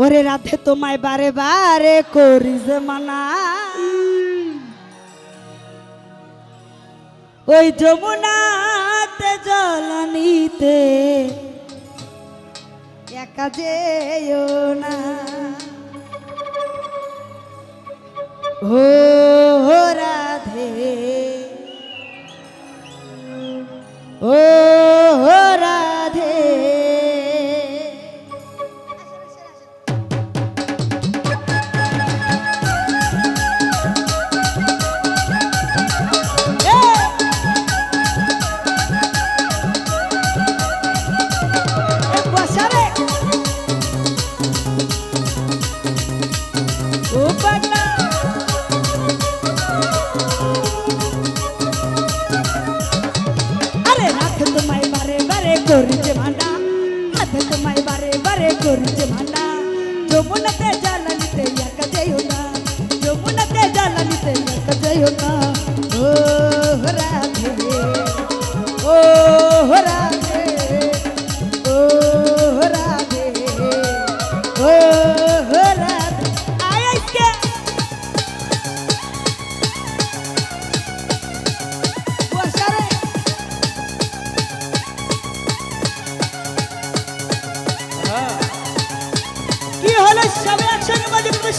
ওরে রাধে, তোমায় বারে বারে করি যে মানা ওই যমুনাতে জলানিতে একা যেও না। ও করিছে মানা হাতে তোমায় বারে বারে করছে মানা যমুনাতে জ্বালানিতে একা যাইও না যমুনাতে জ্বালানিতে একা যাইও না ও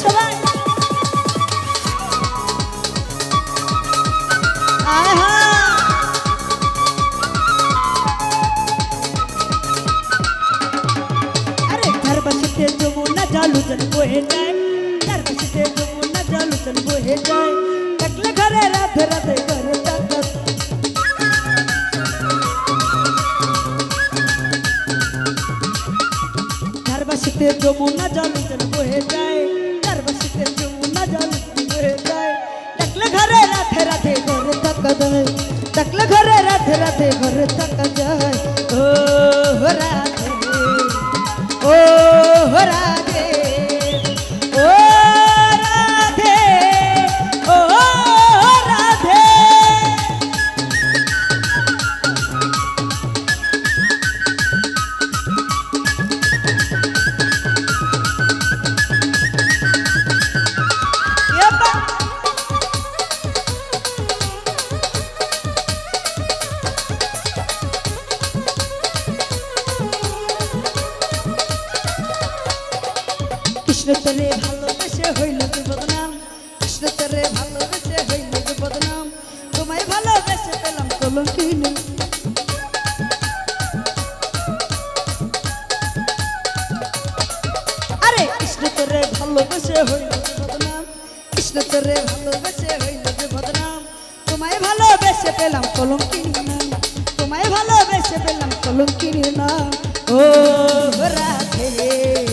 সবাই আয় হা আরে ঘর বসতে যমুনা জালু জল বহে যায় ঘর বসতে যমুনা জালু জল বহে যায় একলা ঘরে রাধে রাধে ঘরে তাকত ঘর বসতে যমুনা জালু জল বহে যায় বসতে যমুনা জালু বহে যায়। একলা ঘরে রাধে রাধে ঘরে তাকত একলা ঘরে রাধে রাধে ঘরে তাকত যায়। ও রাধে। ও কৃষ্ণ তরে ভালোবেসে হইল যে বদনাম। কৃষ্ণ তরে ভালোবেসে হইল যে বদনাম। তোমায় ভালোবেসে পেলাম কলঙ্কিনী। আরে, কৃষ্ণ তরে ভালোবেসে হইল বদনাম। কৃষ্ণ তরে ভালোবেসে হইল যে বদনাম। তোমায় ভালোবেসে পেলাম কলঙ্কিনী নাম। তোমায় ভালোবেসে পেলাম কলঙ্কিনী নাম। ও রাধে।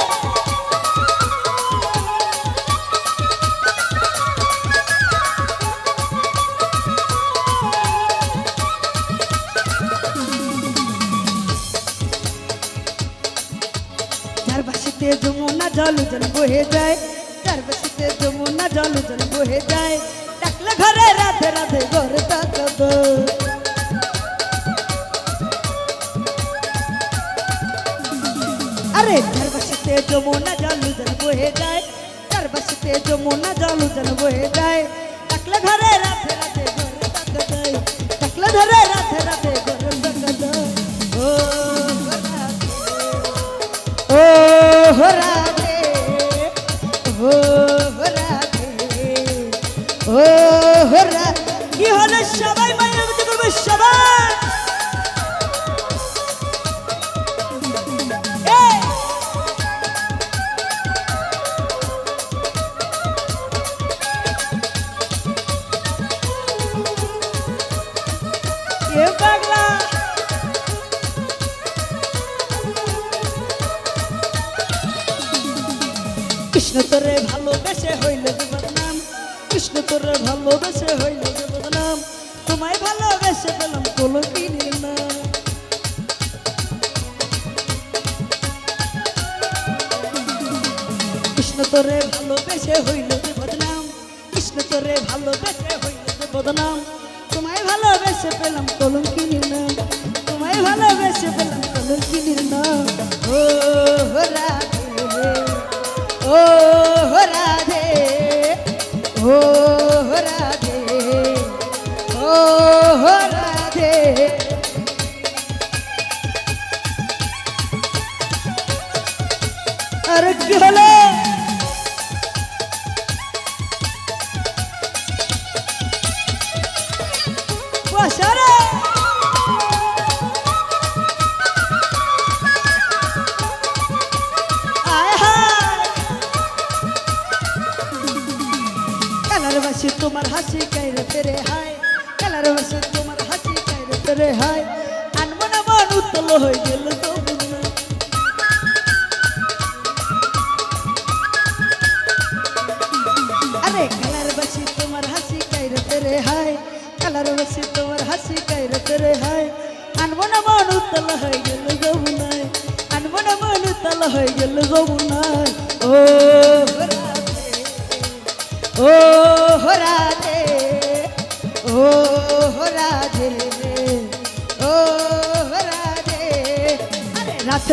বাসিতে যমুনা জল জল বহে যায়। যার বাসিতে যমুনা জল জল বহে যায়। ডাকলে ঘরে রাধে রাধে ঘরে তাকত আরে যার বাসিতে যমুনা জল জল বহে যায়। যার বাসিতে যমুনা জল জল বহে যায়। ডাকলে ঘরে রাধে ও রাধে কি হলো সবাই কৃষ্ণ তোরে ভালোবেসে হইল বদনাম কৃষ্ণ তোরে ভালোবেসে হইল বদনাম। তোমায় ভালোবেসে পেলাম কোনো কিনে না। কৃষ্ণ তোরে ভালোবেসে হইল যে বদনাম। কৃষ্ণ তোরে ভালোবেসে হইল যে বদনাম। তোমায় ভালোবেসে পেলাম কলম কিনি না। তোমায় ভালোবেসে পেলাম কলম কিনি না। ও রাধে ও আরে কি হলো? কাইরে তেরে হায়, আনমনা মন উত্তল হয়ে গেল তো আরে কালার বাসি তোমার হাসি কাইরে তেরে হায়, কালার বাসি তোমার হাসি কাইরে তেরে হায়। আনব না মন উতল হয়ে গেল যমুনায় আনব না মন উতল হয়ে গেল যমুনায়। ও রাধে ও রাধে।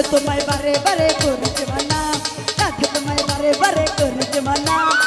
তোমায় বারে বারে করছে মানা রাতে তোমায় বারে বারে করছে মানা